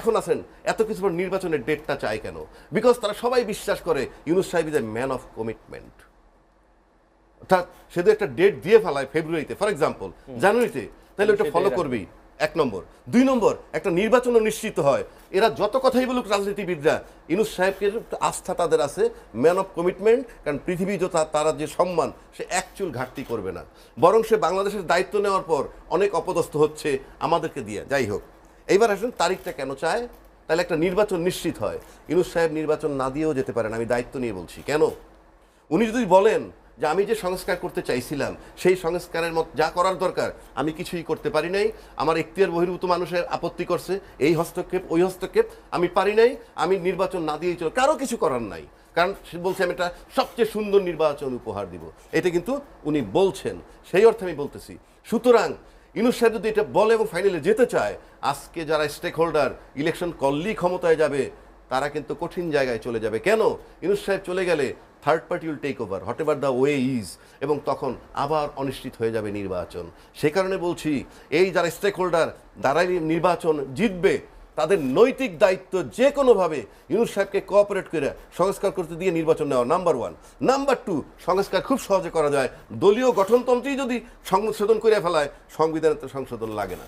এখন আছেন এত কিছু পর নির্বাচনের ডেটটা চায় কেন? বিকজ তারা সবাই বিশ্বাস করে ইউনুস সাহেব is a man of commitment অর্থাৎ সে যদি একটা ডেট দিয়ে ফেলায় ফেব্রুয়ারিতে ফর এক্সাম্পল জানুয়ারিতে তাহলে ওটা ফলো। করবি। এক নম্বর। দুই নম্বর একটা নির্বাচনও নিশ্চিত হয়। এরা যত কথাই বলুক রাজনীতিবিদরা ইনুস সাহেবকে আস্থা তাদের আছে ম্যান অফ কমিটমেন্ট কারণ পৃথিবী যথা তারা যে সম্মান সে অ্যাকচুয়াল ঘাটতি করবে না। বরং সে বাংলাদেশের দায়িত্ব নেওয়ার পর অনেক অপদস্থ হচ্ছে আমাদেরকে দিয়ে। যাই হোক। এইবার আসেন তারিখটা কেন চায় তাহলে একটা নির্বাচন নিশ্চিত হয়। ইনুস সাহেব নির্বাচন না দিয়েও যেতে পারেন, আমি দায়িত্ব নিয়ে বলছি। কেন? উনি যদি বলেন যে আমি যে সংস্কার করতে চাইছিলাম, সেই সংস্কারের মত যা করার দরকার, আমি কিছুই করতে পারি নাই। আমার এখতিয়ার বহির্ভূত মানুষের আপত্তি করছে, এই হস্তক্ষেপ, ওই হস্তক্ষেপ আমি পারি নাই, আমি নির্বাচন না দিয়েই চল। কারও কিছু করার নাই। কারণ সে বলছে আমি একটা সবচেয়ে সুন্দর নির্বাচন উপহার দিব। এটা কিন্তু উনি বলছেন। সেই অর্থে আমি বলতেছি। সুতরাং ইনুস সাহেব যদি এটা বলে এবং ফাইনালে যেতে চায়, আজকে যারা স্টেক হোল্ডার ইলেকশন করলেই ক্ষমতায় যাবে, তারা কিন্তু কঠিন জায়গায় চলে যাবে। কেন? ইনুস সাহেব চলে গেলে third party will take over whatever the way is এবং তখন আবার অনিশ্চিত হয়ে যাবে নির্বাচন। সে কারণে বলছি, এই যারা স্টেক হোল্ডার দ্বারাই নির্বাচন জিতবে। তাদের নৈতিক দায়িত্ব যে কোনোভাবে ইউনুস সাহেবকে কোঅপারেট করে সংস্কার করতে দিয়ে নির্বাচন নেওয়া নাম্বার ওয়ান নাম্বার টু সংস্কার খুব সহজে করা যায়। দলীয় গঠনতন্ত্রেই যদি সংশোধন করে ফেলায়, সংবিধানে তো সংশোধন লাগে না।